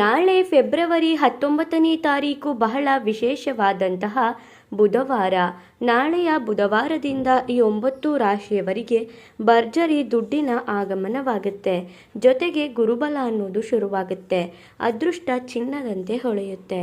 ನಾಳೆ ಫೆಬ್ರವರಿ ಹತ್ತೊಂಬತ್ತನೇ ತಾರೀಕು ಬಹಳ ವಿಶೇಷವಾದಂತಹ ಬುಧವಾರ. ನಾಳೆಯ ಬುಧವಾರದಿಂದ ಈ ಒಂಬತ್ತು ರಾಶಿಯವರಿಗೆ ಭರ್ಜರಿ ದುಡ್ಡಿನ ಆಗಮನವಾಗುತ್ತೆ. ಜೊತೆಗೆ ಗುರುಬಲ ಅನ್ನೋದು ಶುರುವಾಗುತ್ತೆ. ಅದೃಷ್ಟ ಚಿನ್ನದಂತೆ ಹೊಳೆಯುತ್ತೆ.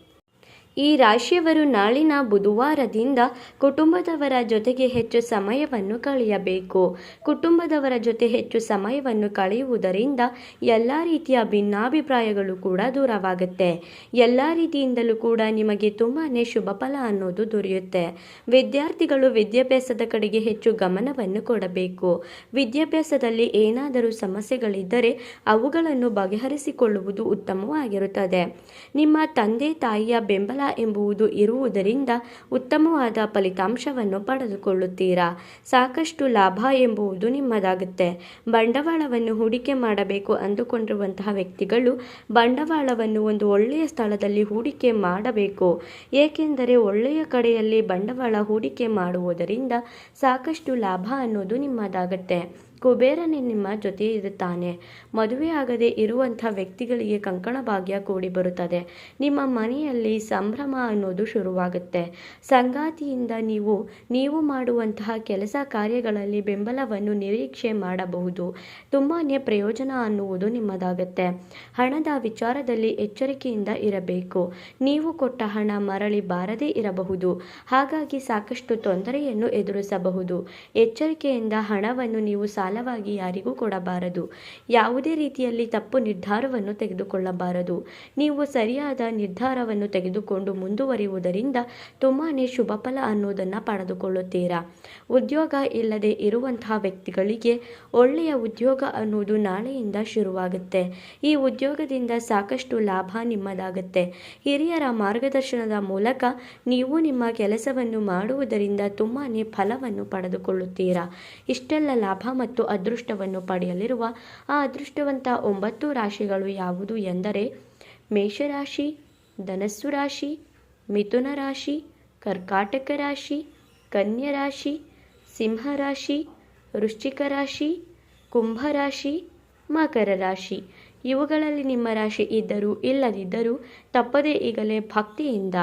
ಈ ರಾಶಿಯವರು ನಾಳಿನ ಬುಧವಾರದಿಂದ ಕುಟುಂಬದವರ ಜೊತೆಗೆ ಹೆಚ್ಚು ಸಮಯವನ್ನು ಕಳೆಯಬೇಕು. ಕುಟುಂಬದವರ ಜೊತೆ ಹೆಚ್ಚು ಸಮಯವನ್ನು ಕಳೆಯುವುದರಿಂದ ಎಲ್ಲ ರೀತಿಯ ಭಿನ್ನಾಭಿಪ್ರಾಯಗಳು ಕೂಡ ದೂರವಾಗುತ್ತೆ. ಎಲ್ಲ ರೀತಿಯಿಂದಲೂ ಕೂಡ ನಿಮಗೆ ತುಂಬಾ ಶುಭ ಫಲ ಅನ್ನೋದು ದೊರೆಯುತ್ತೆ. ವಿದ್ಯಾರ್ಥಿಗಳು ವಿದ್ಯಾಭ್ಯಾಸದ ಕಡೆಗೆ ಹೆಚ್ಚು ಗಮನವನ್ನು ಕೊಡಬೇಕು. ವಿದ್ಯಾಭ್ಯಾಸದಲ್ಲಿ ಏನಾದರೂ ಸಮಸ್ಯೆಗಳಿದ್ದರೆ ಅವುಗಳನ್ನು ಬಗೆಹರಿಸಿಕೊಳ್ಳುವುದು ಉತ್ತಮವಾಗಿರುತ್ತದೆ. ನಿಮ್ಮ ತಂದೆ ತಾಯಿಯ ಬೆಂಬಲ ಎಂಬುವುದು ಇರುವುದರಿಂದ ಉತ್ತಮವಾದ ಫಲಿತಾಂಶವನ್ನು ಪಡೆದುಕೊಳ್ಳುತ್ತೀರಾ? ಸಾಕಷ್ಟು ಲಾಭ ಎಂಬುವುದು ನಿಮ್ಮದಾಗುತ್ತೆ. ಬಂಡವಾಳವನ್ನು ಹೂಡಿಕೆ ಮಾಡಬೇಕು ಅಂದುಕೊಂಡಿರುವಂತಹ ವ್ಯಕ್ತಿಗಳು ಬಂಡವಾಳವನ್ನು ಒಂದು ಒಳ್ಳೆಯ ಸ್ಥಳದಲ್ಲಿ ಹೂಡಿಕೆ ಮಾಡಬೇಕು. ಏಕೆಂದರೆ ಒಳ್ಳೆಯ ಕಡೆಯಲ್ಲಿ ಬಂಡವಾಳ ಹೂಡಿಕೆ ಮಾಡುವುದರಿಂದ ಸಾಕಷ್ಟು ಲಾಭ ಅನ್ನೋದು ನಿಮ್ಮದಾಗುತ್ತೆ. ಕುಬೇರನೇ ನಿಮ್ಮ ಜೊತೆ ಇರುತ್ತಾನೆ. ಮದುವೆಯಾಗದೆ ಇರುವಂಥ ವ್ಯಕ್ತಿಗಳಿಗೆ ಕಂಕಣ ಭಾಗ್ಯ ಕೂಡಿ ಬರುತ್ತದೆ. ನಿಮ್ಮ ಮನೆಯಲ್ಲಿ ಸಂಭ್ರಮ ಅನ್ನೋದು ಶುರುವಾಗುತ್ತೆ. ಸಂಗಾತಿಯಿಂದ ನೀವು ನೀವು ಮಾಡುವಂತಹ ಕೆಲಸ ಕಾರ್ಯಗಳಲ್ಲಿ ಬೆಂಬಲವನ್ನು ನಿರೀಕ್ಷೆ ಮಾಡಬಹುದು. ತುಂಬಾ ಪ್ರಯೋಜನ ಅನ್ನುವುದು ನಿಮ್ಮದಾಗುತ್ತೆ. ಹಣದ ವಿಚಾರದಲ್ಲಿ ಎಚ್ಚರಿಕೆಯಿಂದ ಇರಬೇಕು. ನೀವು ಕೊಟ್ಟ ಹಣ ಮರಳಿ ಬಾರದೇ ಇರಬಹುದು. ಹಾಗಾಗಿ ಸಾಕಷ್ಟು ತೊಂದರೆಯನ್ನು ಎದುರಿಸಬಹುದು. ಎಚ್ಚರಿಕೆಯಿಂದ ಹಣವನ್ನು ನೀವು ಸಾಲವಾಗಿ ಯಾರಿಗೂ ಕೊಡಬಾರದು. ಯಾವುದೇ ರೀತಿಯಲ್ಲಿ ತಪ್ಪು ನಿರ್ಧಾರವನ್ನು ತೆಗೆದುಕೊಳ್ಳಬಾರದು. ನೀವು ಸರಿಯಾದ ನಿರ್ಧಾರವನ್ನು ತೆಗೆದುಕೊಂಡು ಮುಂದುವರಿಯುವುದರಿಂದ ತುಂಬಾ ಶುಭ ಫಲ ಅನ್ನೋದನ್ನು ಪಡೆದುಕೊಳ್ಳುತ್ತೀರಾ? ಉದ್ಯೋಗ ಇಲ್ಲದೆ ಇರುವಂತಹ ವ್ಯಕ್ತಿಗಳಿಗೆ ಒಳ್ಳೆಯ ಉದ್ಯೋಗ ಅನ್ನೋದು ನಾಳೆಯಿಂದ ಶುರುವಾಗುತ್ತೆ. ಈ ಉದ್ಯೋಗದಿಂದ ಸಾಕಷ್ಟು ಲಾಭ ನಿಮ್ಮದಾಗುತ್ತೆ. ಹಿರಿಯರ ಮಾರ್ಗದರ್ಶನದ ಮೂಲಕ ನೀವು ನಿಮ್ಮ ಕೆಲಸವನ್ನು ಮಾಡುವುದರಿಂದ ತುಂಬಾ ಫಲವನ್ನು ಪಡೆದುಕೊಳ್ಳುತ್ತೀರಾ? ಇಷ್ಟೆಲ್ಲ ಲಾಭ ಮತ್ತು ಅದೃಷ್ಟವನ್ನು ಪಡೆಯಲಿರುವ ಆ ಅದೃಷ್ಟವಂತ ಒಂಬತ್ತು ರಾಶಿಗಳು ಯಾವುದು ಎಂದರೆ ಮೇಷರಾಶಿ, ಧನಸ್ಸು ರಾಶಿ, ಮಿಥುನ ರಾಶಿ, ಕರ್ಕಾಟಕ ರಾಶಿ, ಕನ್ಯಾ ರಾಶಿ, ಸಿಂಹ ರಾಶಿ, ವೃಶ್ಚಿಕ ರಾಶಿ, ಕುಂಭ ರಾಶಿ, ಮಕರ ರಾಶಿ. ಇವುಗಳಲ್ಲಿ ನಿಮ್ಮ ರಾಶಿ ಇದ್ದರೂ ಇಲ್ಲದಿದ್ದರೂ ತಪ್ಪದೇ ಈಗಲೇ ಭಕ್ತಿಯಿಂದ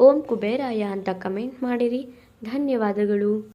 ಓಂ ಕುಬೇರಾಯ ಅಂತ ಕಮೆಂಟ್ ಮಾಡಿರಿ. ಧನ್ಯವಾದಗಳು.